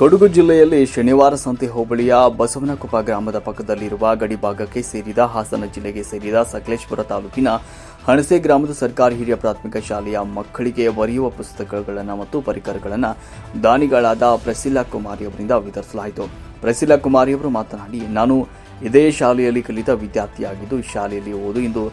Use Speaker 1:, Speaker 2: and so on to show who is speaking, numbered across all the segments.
Speaker 1: ಕೊಡಗು ಜಿಲ್ಲೆಯಲ್ಲಿ ಶನಿವಾರ ಸಂತೆ ಹೋಬಳಿಯ ಬಸವನಕೊಪ್ಪ ಗ್ರಾಮದ ಪಕ್ಕದಲ್ಲಿರುವ ಗಡಿಭಾಗಕ್ಕೆ ಸೇರಿದ ಹಾಸನ ಜಿಲ್ಲೆಗೆ ಸೇರಿದ ಸಕಲೇಶ್ಪುರ ತಾಲೂಕಿನ ಹಣಸೆ ಗ್ರಾಮದ ಸರ್ಕಾರಿ ಹಿರಿಯ ಪ್ರಾಥಮಿಕ ಶಾಲೆಯ ಮಕ್ಕಳಿಗೆ ಬರೆಯುವ ಪುಸ್ತಕಗಳನ್ನು ಮತ್ತು ಪರಿಕರಗಳನ್ನು ದಾನಿಗಳಾದ ಪ್ರಸಿಲ್ಲಾ ಕುಮಾರಿ ಅವರಿಂದ ವಿತರಿಸಲಾಯಿತು. ಪ್ರಸಿಲ್ಲಾ ಕುಮಾರಿ ಅವರು ಮಾತನಾಡಿ, ನಾನು ಇದೇ ಶಾಲೆಯಲ್ಲಿ ಕಲಿತ ವಿದ್ಯಾರ್ಥಿಯಾಗಿದ್ದು ಶಾಲೆಯಲ್ಲಿ ಓದು ಇಂದು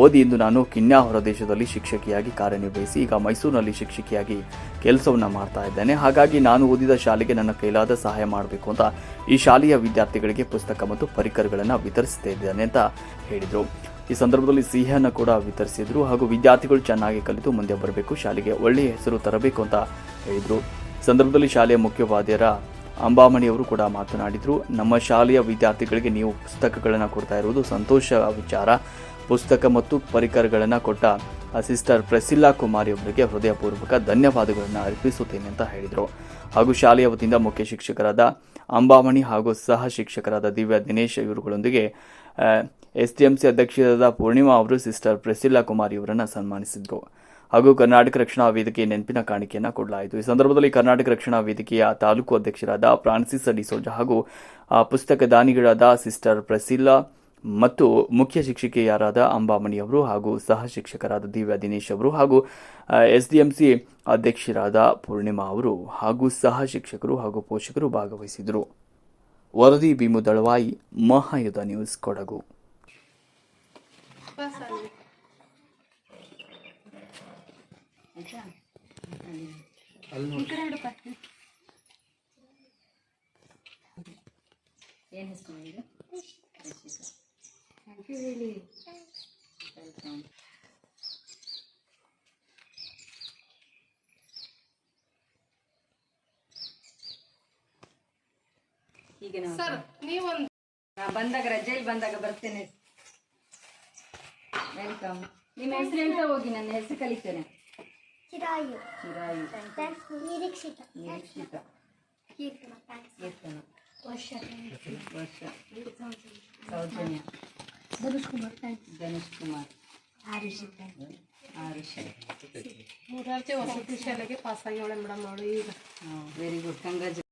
Speaker 1: ಓದಿ ಇಂದು ನಾನು ಕಿನ್ಯಾ ಹೊರದೇಶದಲ್ಲಿ ಶಿಕ್ಷಕಿಯಾಗಿ ಕಾರ್ಯನಿರ್ವಹಿಸಿ ಈಗ ಮೈಸೂರಿನಲ್ಲಿ ಶಿಕ್ಷಕಿಯಾಗಿ ಕೆಲಸವನ್ನು ಮಾಡ್ತಾ ಇದ್ದೇನೆ. ಹಾಗಾಗಿ ನಾನು ಓದಿದ ಶಾಲೆಗೆ ನನ್ನ ಕೈಲಾದ ಸಹಾಯ ಮಾಡಬೇಕು ಅಂತ ಈ ಶಾಲೆಯ ವಿದ್ಯಾರ್ಥಿಗಳಿಗೆ ಪುಸ್ತಕ ಮತ್ತು ಪರಿಕರಗಳನ್ನು ವಿತರಿಸ್ತಾ ಇದ್ದೇನೆ ಅಂತ ಹೇಳಿದರು. ಈ ಸಂದರ್ಭದಲ್ಲಿ ಸಿಹಿಯನ್ನು ಕೂಡ ವಿತರಿಸಿದ್ರು. ಹಾಗೂ ವಿದ್ಯಾರ್ಥಿಗಳು ಚೆನ್ನಾಗಿ ಕಲಿತು ಮುಂದೆ ಬರಬೇಕು, ಶಾಲೆಗೆ ಒಳ್ಳೆಯ ಹೆಸರು ತರಬೇಕು ಅಂತ ಹೇಳಿದರು. ಸಂದರ್ಭದಲ್ಲಿ ಶಾಲೆಯ ಮುಖ್ಯೋಪಾಧ್ಯಾಯರ ಅಂಬಾಮಣಿ ಅವರು ಕೂಡ ಮಾತನಾಡಿದರು. ನಮ್ಮ ಶಾಲೆಯ ವಿದ್ಯಾರ್ಥಿಗಳಿಗೆ ನೀವು ಪುಸ್ತಕಗಳನ್ನು ಕೊಡ್ತಾ ಇರುವುದು ಸಂತೋಷ ವಿಚಾರ. ಪುಸ್ತಕ ಮತ್ತು ಪರಿಕರಗಳನ್ನು ಕೊಟ್ಟ ಸಿಸ್ಟರ್ ಪ್ರಸಿಲ್ಲಾ ಕುಮಾರಿ ಅವರಿಗೆ ಹೃದಯಪೂರ್ವಕ ಧನ್ಯವಾದಗಳನ್ನು ಅರ್ಪಿಸುತ್ತೇನೆ ಅಂತ ಹೇಳಿದರು. ಹಾಗೂ ಶಾಲೆಯ ವತಿಯಿಂದ ಮುಖ್ಯ ಶಿಕ್ಷಕರಾದ ಅಂಬಾಮಣಿ ಹಾಗೂ ಸಹ ಶಿಕ್ಷಕರಾದ ದಿವ್ಯ ದಿನೇಶ್ ಇವರುಗಳೊಂದಿಗೆ ಎಸ್ ಟಿ ಎಂ ಸಿ ಅಧ್ಯಕ್ಷರಾದ ಪೂರ್ಣಿಮಾ ಅವರು ಸಿಸ್ಟರ್ ಪ್ರಸಿಲ್ಲಾ ಕುಮಾರಿ ಅವರನ್ನು ಸನ್ಮಾನಿಸಿದರು. ಹಾಗೂ ಕರ್ನಾಟಕ ರಕ್ಷಣಾ ವೇದಿಕೆ ನೆನಪಿನ ಕಾಣಿಕೆಯನ್ನು ಕೊಡಲಾಯಿತು. ಈ ಸಂದರ್ಭದಲ್ಲಿ ಕರ್ನಾಟಕ ರಕ್ಷಣಾ ವೇದಿಕೆಯ ತಾಲೂಕು ಅಧ್ಯಕ್ಷರಾದ ಫ್ರಾನ್ಸಿಸ್ ಡಿಸೋಜ ಹಾಗೂ ಪುಸ್ತಕ ದಾನಿಗಳಾದ ಸಿಸ್ಟರ್ ಪ್ರಸಿಲ್ಲಾ ಮತ್ತು ಮುಖ್ಯ ಶಿಕ್ಷಕಿಯರಾದ ಅಂಬಾಮಣಿ ಅವರು ಹಾಗೂ ಸಹ ಶಿಕ್ಷಕರಾದ ದಿವ್ಯಾ ದಿನೇಶ್ ಅವರು ಹಾಗೂ ಎಸ್ಡಿಎಂಸಿ ಅಧ್ಯಕ್ಷರಾದ ಪೂರ್ಣಿಮಾ ಅವರು ಹಾಗೂ ಸಹ ಶಿಕ್ಷಕರು ಹಾಗೂ ಪೋಷಕರು ಭಾಗವಹಿಸಿದರು ವರದಿ ಭೀಮು ದಳವಾಯಿ, ಮಹಾಯುಧ ನ್ಯೂಸ್ ಕೊಡಗು.
Speaker 2: ಏನು ಹೆಸರು ಇದು ವೆಲ್ಕಮ್ ಈಗ ನಾವು
Speaker 3: ಸರ್ ನೀವೊಂದು
Speaker 2: ನಾ ಬಂದಾಗ ರಜೆಯಲ್ಲಿ ಬಂದಾಗ ಬರ್ತೇನೆ. ವೆಲ್ಕಮ್ ನಿಮ್ಮ ಹೆಸರು ಹೇಳ್ತಾ ಹೋಗಿ? ನನ್ನ ಹೆಸರು ಕಲಿತೇನೆ.
Speaker 4: ಚಿರಾಯು
Speaker 2: ಚಿರಾಯು
Speaker 4: ಥ್ಯಾಂಕ್ಸ್ ನಿರೀಕ್ಷಿತ
Speaker 2: ನಿರೀಕ್ಷಿತ
Speaker 4: ಕೀರ್ತನ thanks
Speaker 2: Keerthana
Speaker 4: Varsha
Speaker 2: Varsha Soujanya
Speaker 4: Dhanush Kumar thanks
Speaker 2: Ganesh Kumar
Speaker 4: Arushi thanks
Speaker 2: Arusha
Speaker 3: Morarji ವಸತಿ ಶಾಲೆಗೆ ಪಾಸ್ ಆಗ್ಯಾವಳೆ ಮೇಡಮ್ ಅವಳು ಈಗ
Speaker 2: ವೆರಿ ಗುಡ್ ಕಂಗ್ರಾಜು